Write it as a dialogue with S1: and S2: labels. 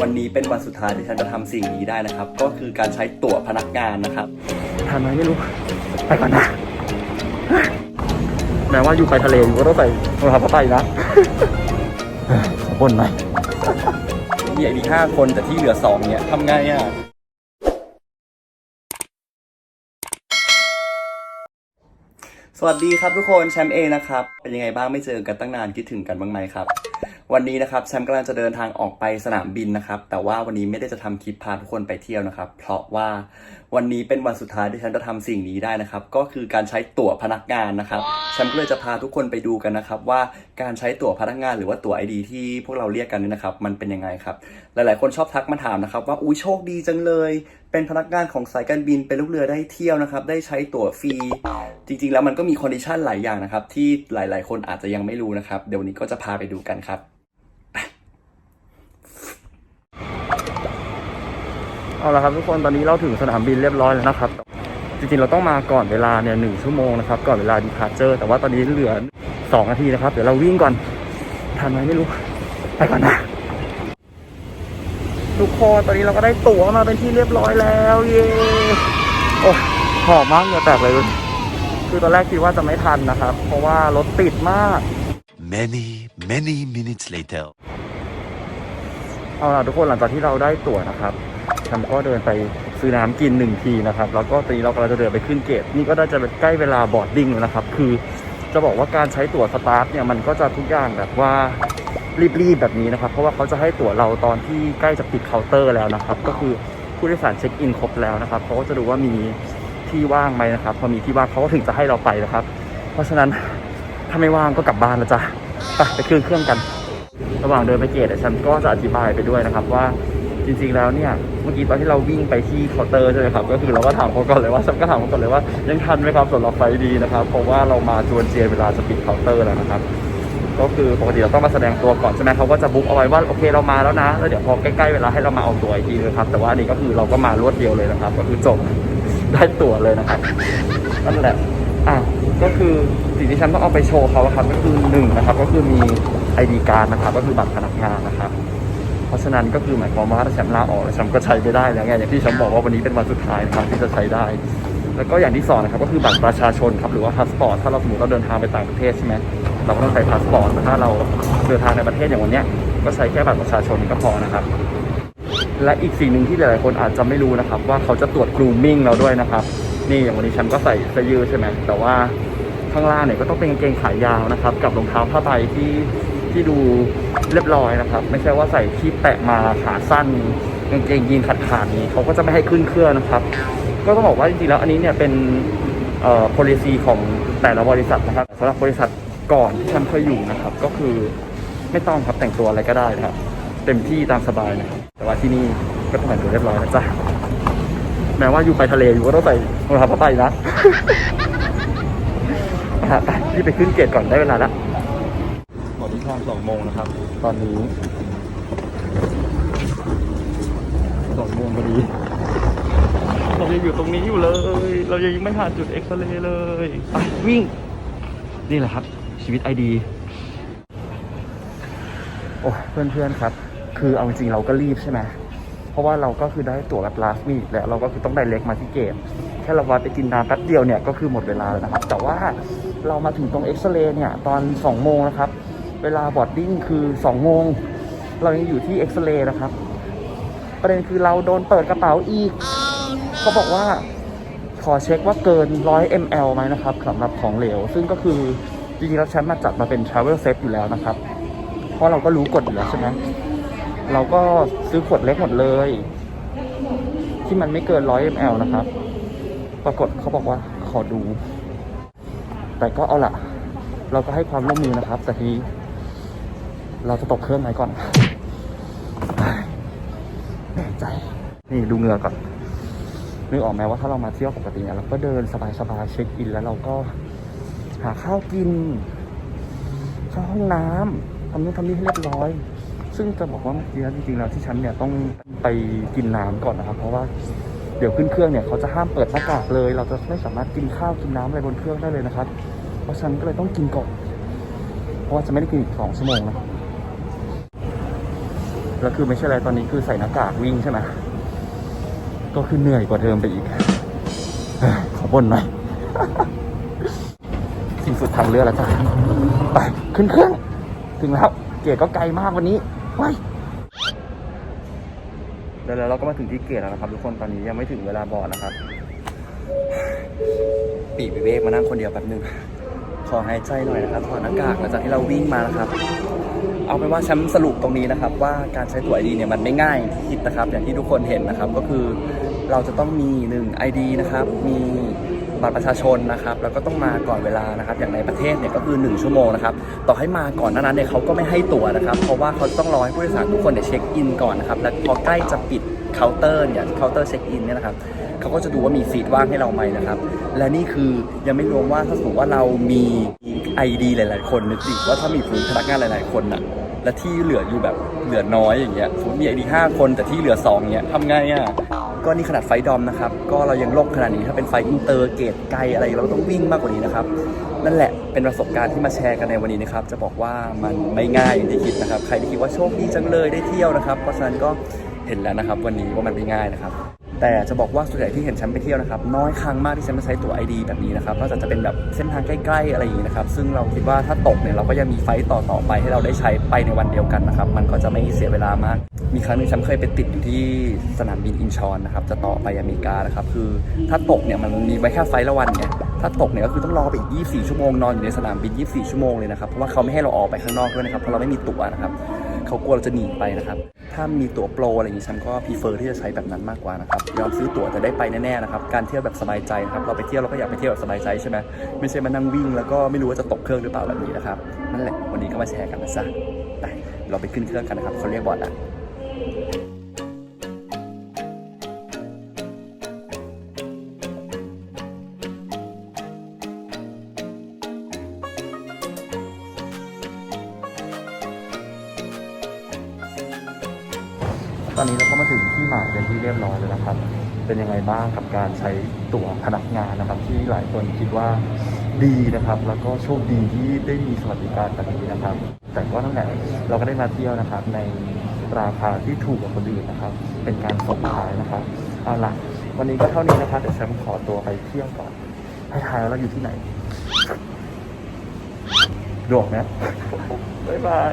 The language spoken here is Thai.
S1: วันนี้เป็นวันสุดท้ายที่ฉันจะทำสิ่งนี้ได้นะครับ ก็คือการใช้ตั๋วพนักงานนะครับทันไหมไม่รู้ ไปก่อนนะแม้ว่าอยู่ไปทะเลอยู่ก็ต้องใส่รองเท้าผ้าใบนะขอบนหน่อยมีไอ้ดีห้าคนแต่ที่เหลือสองเนี่ยทำไงอะสวัสดีครับทุกคนแชมป์เอนะครับ เป็นยังไงบ้างไม่เจอกันตั้งนานคิดถึงกันบ้างไหมครับ วันนี้นะครับแชมป์กำลังจะเดินทางออกไปสนามบินนะครับ แต่ว่าวันนี้ไม่ได้จะทำคลิปพาทุกคนไปเที่ยวนะครับ เพราะว่าวันนี้เป็นวันสุดท้ายที่ฉันจะทำสิ่งนี้ได้นะครับ ก็คือการใช้ตั๋วพนักงานนะครับแชมป์ก็เลยจะพาทุกคนไปดูกันนะครับ ว่าการใช้ตั๋วพนักงาน หรือว่าตั๋ว ID ที่พวกเราเรียกกันนี่นะครับ มันเป็นยังไงครับ หลายๆ คนชอบทักมาถามนะครับ ว่าอุ้ยโชคดีจังเลย เป็นพนักงานของสายการบินเป็นลูกเรือได้เที่ยวนะครับ ได้ใช้ตั๋วฟรีจริง ๆ แล้วมันก็มีคอนดิชันหลายอย่างนะครับที่หลาย ๆ คนอาจจะยังไม่รู้นะครับเดี๋ยววันนี้ก็จะพาไปดูกันครับ เอาละครับทุกคนตอนนี้เราถึงสนามบินเรียบร้อยแล้วนะครับ จริงๆเราต้องมาก่อนเวลาเนี่ยหนึ่งชั่วโมงนะครับก่อนเวลาดีพาร์เจอร์แต่ว่าตอนนี้เหลือสองนาทีนะครับ เดี๋ยวเราวิ่งก่อนทันไหมไม่รู้ไปก่อนนะทุกคนตอนนี้เราก็ได้ตั๋วมาเป็นที่เรียบร้อยแล้วเย้โอ้หอมมากเหงื่อแตกเลยคือตอนแรกคิดว่าจะไม่ทันนะครับ เพราะว่ารถติดมาก
S2: Many, many minutes later.
S1: เอาล่ะทุกคนหลังจากที่เราได้ตั๋วนะครับฉันก็เดินไปซื้อน้ำกินหนึ่งทีนะครับ แล้วก็ตอนนี้เรากำลังจะเดินไปขึ้นเกต นี่ก็น่าจะใกล้เวลาบอร์ดดิ้งแล้วนะครับ คือจะบอกว่าการใช้ตั๋วสตาร์ทเนี่ยมันก็จะทุกอย่างแบบว่ารีบๆแบบนี้นะครับ เพราะว่าเขาจะให้ตั๋วเราตอนที่ใกล้จะปิดเคาน์เตอร์แล้วนะครับ ก็คือผู้โดยสารเช็คอินครบแล้วนะครับเขาก็จะดูว่ามีที่ว่างไหมนะครับ พอมีที่ว่างเขาก็ถึงจะให้เราไปนะครับ เพราะฉะนั้นถ้าไม่ว่างก็กลับบ้านแล้วจ้ะไปไปขึ้นเครื่องกัน ระหว่างเดินไปเกตฉันก็จะอธิบายไปด้วยนะครับว่าจริงๆแล้วเนี่ยเมื่อกี้ตอนที่เราวิ่งไปที่เคาน์เตอร์ใช่ไหมครับก็คือเราก็ถามเขาก่อนเลยว่าฉันก็ถามเขาก่อนเลยว่ายังทันไหมครับสำหรับไฟดีนะครับเพราะว่าเรามาจวนเจียนเวลาจะปิดเคาน์เตอร์แล้วนะครับก็คือปกติเราต้องมาแสดงตัวก่อนใช่ไหมเขาก็จะบุ๊กเอาไว้ว่าโอเคเรามาแล้วนะแล้วเดี๋ยวพอใกล้ๆเวลาให้เรามาเอาตั๋วอีกทีนะครับแต่ว่าอันนี้ก็คือเราก็มารวดเดียวเลยนะครับ ก็คือจบได้ตั๋วเลยนะครับนั่นแหละ อะก็คือสิ่งที่ฉันต้องเอาไปโชว์เขาอะครับก็คือหนึ่งนะครับ ก็คือมี ID การ์ดนะครับก็คือบัตรพนักงานนะครับ เพราะฉะนั้นก็คือหมายความว่าถ้าฉันลาออกแล้วฉันก็ใช้ไม่ได้แล้วไงอย่างที่ฉันบอกว่าวันนี้เป็นวันสุดท้ายนะครับที่จะใช้ได้ แล้วก็อย่างที่สองนะครับก็คือบัตรประชาชนครับหรือว่าพาสปอร์ตถ้าเราสมมติเราเดินทางไปต่างประเทศใช่ไหมเราก็ต้องใช้พาสปอร์ตแต่ถ้าเราเดินทางในประเทศอย่างวันเนี้ยก็ใช้แค่บัตรประชาชนก็พอนะครับและอีกสิ่งหนึ่งที่หลายๆคนอาจจะไม่รู้นะครับ ว่าเขาจะตรวจ grooming เราด้วยนะครับ นี่อย่างวันนี้ฉันก็ใส่เสื้อยืดใช่ไหมแต่ว่าข้างล่างเนี่ยก็ต้องเป็นกางเกงขายาวนะครับ กับรองเท้าผ้าใบที่ที่ดูเรียบร้อยนะครับ ไม่ใช่ว่าใส่ที่แปะมาขาสั้นกางเกงยีนขาดขาดนี้เขาก็จะไม่ให้ขึ้นเครื่องนะครับ ก็ต้องบอกว่าจริงๆแล้วอันนี้เนี่ยเป็นเอ่อ policy ของแต่ละบริษัทนะครับสำหรับบริษัทก่อนที่ฉันเคยอยู่นะครับ ก็คือไม่ต้องครับแต่งตัวอะไรก็ได้นะครับ เต็มที่ตามสบายนะครับแต่ว่าที่นี่ก็ต้องแต่งตัวเรียบร้อยนะจ๊ะ แม้ว่าอยู่ไปทะเลอยู่ก็ต้องใส่รองเท้าผ้าใบนะไปไปรีบไปขึ้นเกตก่อนได้เวลาแล้วหมดที่ทางสองโมงนะครับ ตอนนี้สองโมงพอดีเรายังอยู่ตรงนี้อยู่เลย เรายังไม่ผ่านจุดเอ็กซเรย์เลยไปวิ่ง นี่แหละครับ ชีวิตไอดี โอ้เพื่อนๆครับ คือเอาจริงๆเราก็รีบใช่ไหม เพราะว่าเราก็คือได้ตั๋วแบบ last week แล้วเราก็คือต้องได้เล็กมาที่เกตแค่เราวัดไปกินน้ำแป๊บเดียวเนี่ยก็คือหมดเวลาแล้วนะครับ แต่ว่าเรามาถึงตรงเอ็กซเรย์เนี่ยตอน 2 โมงนะครับ เวลาบอร์ดดิ้งคือ 2 โมง เรายังอยู่ที่เอ็กซเรย์นะครับ ประเด็นคือเราโดนเปิดกระเป๋าอีกเขาบอกว่าขอเช็คว่าเกิน 100 ml ไหมนะครับสำหรับของเหลว ซึ่งก็คือจริงๆแล้วฉันมาจัดมาเป็น travel set อยู่แล้วนะครับ เพราะเราก็รู้กฎอยู่แล้วใช่ไหม เราก็ซื้อขวดเล็กหมดเลย ที่มันไม่เกิน100 ml นะครับ ปรากฏเขาบอกว่าขอดู แต่ก็เอาละเราก็ให้ความร่วมมือนะครับแต่ที เราจะตกเครื่องไหนก่อนแน่ใจ นี่ดูเหงื่อก่อนนึกออกไหมว่าถ้าเรามาเที่ยวปกติเนี่ยเราก็เดินสบายๆเช็คอิน แล้วเราก็หาข้าวกินเข้าห้องน้ำทำนู่นทำนี่ให้เรียบร้อย ซึ่งจะบอกว่าเมื่อกี้จริงๆแล้วที่ฉันเนี่ยต้องไปกินน้ำก่อนนะครับ เพราะว่าเดี๋ยวขึ้นเครื่องเนี่ยเขาจะห้ามเปิดหน้ากากเลย เราจะไม่สามารถกินข้าวกินน้ำอะไรบนเครื่องได้เลยนะครับ เพราะฉันก็เลยต้องกินก่อน เพราะว่าจะไม่ได้กินอีกสองชั่วโมงนะ
S3: แล้วคือไม่ใช่อะไรตอนนี้คือใส่หน้ากากวิ่งใช่ไหมก็คือเหนื่อยกว่าเดิมไปอีกขอบ่นหน่อยสิ่งสุดทางเรือแล้วจ้ะไปขึ้นเครื่อง ถึงแล้ว เกียรก็ไกลมากวันนี้ ไปแล้วเราก็มาถึงที่เกียรแล้วนะครับ ทุกคนตอนนี้ยังไม่ถึงเวลาบอดนะครับ ปีวิเวกมานั่งคนเดียวแป๊บนึง ขอหายใจหน่อยนะครับถอดหน้ากากหลังจากที่เราวิ่งมานะครับ เอาเป็นว่าแชมป์สรุปตรงนี้นะครับ ว่าการใช้ตัว ID เนี่ยมันไม่ง่ายที่คิดนะครับ อย่างที่ทุกคนเห็นนะครับ ก็คือเราจะต้องมี 1 ID นะครับ มี บัตรประชาชนนะครับแล้วก็ต้องมาก่อนเวลานะครับอย่างในประเทศเนี่ยก็คือ 1 ชั่วโมงนะครับต่อให้มาก่อนนั้นเนี่ยเขาก็ไม่ให้ตั๋วนะครับ เพราะว่าเขาต้องรอให้ผู้โดยสารทุกคนเนี่ยเช็คอินก่อนนะครับและพอใกล้จะปิดเคาน์เตอร์เนี่ยเคาน์เตอร์เช็คอินเนี่ยนะครับเขาก็จะดูว่ามีซีทว่างให้เราไหมนะครับ และนี่คือยังไม่รวมว่าถ้าสมมติว่าเรามี ID หลาย ๆ คนนึกดิว่าถ้ามีพนักงานหลาย ๆ คนน่ะและที่เหลืออยู่แบบเหลือน้อยอย่างเงี้ยสมมติมี ID 5คนแต่ที่เหลือ2เงี้ยทำไงอะ ก็นี่ขนาดไฟดอมนะครับ ก็เรายังลกขนาดนี้ถ้าเป็นไฟอินเตอร์เกตไกลอะไรเราต้องวิ่งมากกว่านี้นะครับ นั่นแหละเป็นประสบการณ์ที่มาแชร์กันในวันนี้นะครับ จะบอกว่ามันไม่ง่ายอย่างที่คิดนะครับ ใครที่คิดว่าโชคดีจังเลยได้เที่ยวนะครับ เพราะฉะนั้นก็เห็นแล้วนะครับ วันนี้ว่ามันไม่ง่ายนะครับ แต่จะบอกว่าส่วนใหญ่ที่เห็นแชมป์ไปเที่ยวนะครับน้อยครั้งมากที่แชมป์จะใช้ตัว ID แบบนี้นะครับนอกจากจะเป็นแบบเส้นทางใกล้ ๆ อะไรอย่างนี้นะครับ ซึ่งเราคิดว่าถ้าตกเนี่ยเราก็ยังมีไฟต์ต่อๆไปให้เราได้ใช้ไปในวันเดียวกันนะครับ มันก็จะไม่เสียเวลามาก มีครั้งหนึงแชมป์เคยไปติดอยู่ที่สนามบินอินชอนนะครับจะต่อไปอเมริกานะครับคือถ้าตกเนี่ยมันมีไว้แค่ไฟละวันไงถ้าตกเนี่ยก็คือต้องรอไปอีก 24 ชั่วโมงนอนอยู่ในสนามบิน 24 ชั่วโมงเลยนะครับเพราะว่าเขาไม่ให้เราออกไปข้างนอกด้วยนะครับเพราะเราไม่มีตั๋วนะครับ เขากลัวเราจะหนีไปนะครับ ถ้ามีตั๋วโปรอะไรอย่างนี้ฉันก็พิเฟอร์ที่จะใช้แบบนั้นมากกว่านะครับ ยอมซื้อตั๋วแต่ได้ไปแน่ๆนะครับ การเที่ยวแบบสบายใจนะครับ เราไปเที่ยวเราก็อยากไปเที่ยวแบบสบายใจใช่ไหมไม่ใช่มานั่งวิ่งแล้วก็ไม่รู้ว่าจะตกเครื่องหรือเปล่าแบบนี้นะครับ นั่นแหละ วันนี้ก็มาแชร์กันนะจ๊ะไปเราไปขึ้นเครื่องกันนะครับเขาเรียกบอร์ดอะ อนนี้เราก็มาถึงที่หมายเป็นที่เรียบร้อยแล้วนะครับ เป็นยังไงบ้างกับการใช้ตั๋วพนักงานนะครับ ที่หลายคนคิดว่าดีนะครับ แล้วก็โชคดีที่ได้มีสวัสดิการแบบนี้นะครับ แต่ก็นั่นแหละเราก็ได้มาเที่ยวนะครับ ในราคาที่ถูกกว่าคนอื่นนะครับ เป็นการส่งท้ายนะครับเอาล่ะวันนี้ก็เท่านี้นะครับเดี๋ยวแชมป์ขอตัวไปเที่ยวก่อนให้ทายว่าเราอยู่ที่ไหนดวกนะบ๊ายบาย